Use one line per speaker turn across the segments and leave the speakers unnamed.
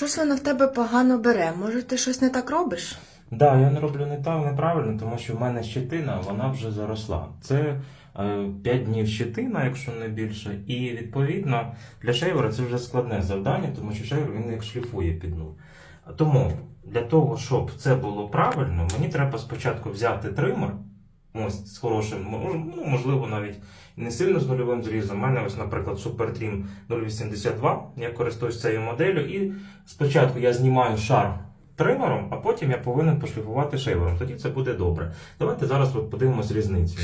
Щось воно в тебе погано бере. Може, ти щось не так робиш?
Да, я не роблю не так неправильно, тому що в мене щетина, вона вже заросла. Це е, 5 днів щетина, якщо не більше. І відповідно для шейвера це вже складне завдання, тому що шейвер він як шліфує під нуль. Тому для того, щоб це було правильно, мені треба спочатку взяти тример. Ось з хорошим, ну, можливо, навіть не сильно з нульовим зрізом. У мене ось, наприклад, Super Trim 082. Я користуюсь цією моделлю. І спочатку я знімаю шар тримером, а потім я повинен пошліфувати шейвером. Тоді це буде добре. Давайте зараз от подивимось різницю.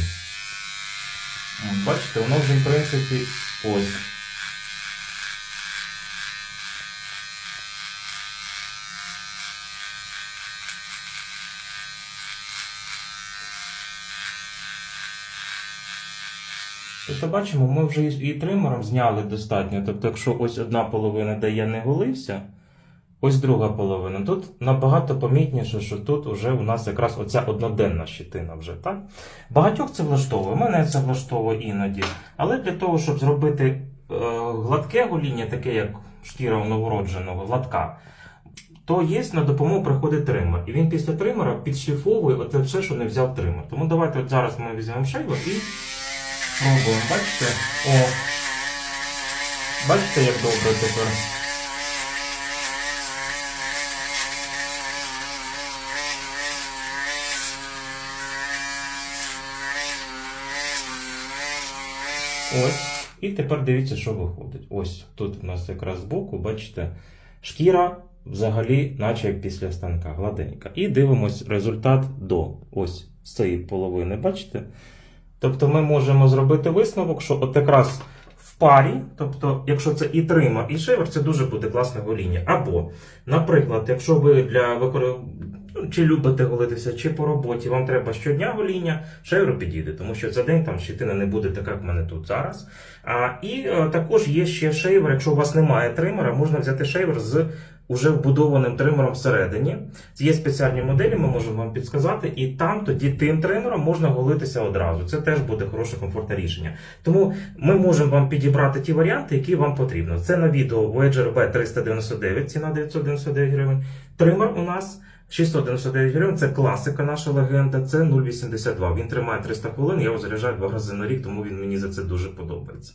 Бачите, воно вже, в принципі, ось. Тобто бачимо, ми вже і тримером зняли достатньо. Тобто, якщо ось одна половина, де я не голився, ось друга половина. Тут набагато помітніше, що тут вже у нас якраз оця одноденна щитина вже, так? Багатьох це влаштовує, мене це влаштовує іноді. Але для того, щоб зробити е, гладке гоління, таке як шкіра у новородженого, гладка, то є на допомогу приходить тример. І він після тримера підшліфовує оце все, що не взяв тример. Тому давайте от зараз ми візьмемо шейвер і Пробуємо, бачите? О. Бачите, як добре тепер. Ось. І тепер дивіться, що виходить. Ось тут у нас якраз збоку, бачите, шкіра взагалі, наче як після станка, гладенька. І дивимось результат до ось з цієї половини, бачите? Тобто ми можемо зробити висновок, що от якраз в парі, тобто, якщо це і трима, і шевер, це дуже буде класне гоління. Або, наприклад, якщо ви для. Ну, чи любите голитися, чи по роботі, вам треба щодня гоління, шеверу підійде, тому що за день там щитина не буде така, як в мене тут зараз. А, і е, також є ще шейвер, якщо у вас немає тримера, можна взяти шейвер з уже вбудованим тримером всередині. Є спеціальні моделі, ми можемо вам підсказати, і там тоді тим тримером можна голитися одразу. Це теж буде хороше комфортне рішення. Тому ми можемо вам підібрати ті варіанти, які вам потрібно. Це на відео Voyager V399, ціна 999 гривень. Тример у нас 699 гривень. Це класика, наша легенда. Це 0,82. Він тримає 300 хвилин. Я його заряджаю два рази на рік, тому він мені за це дуже подобається.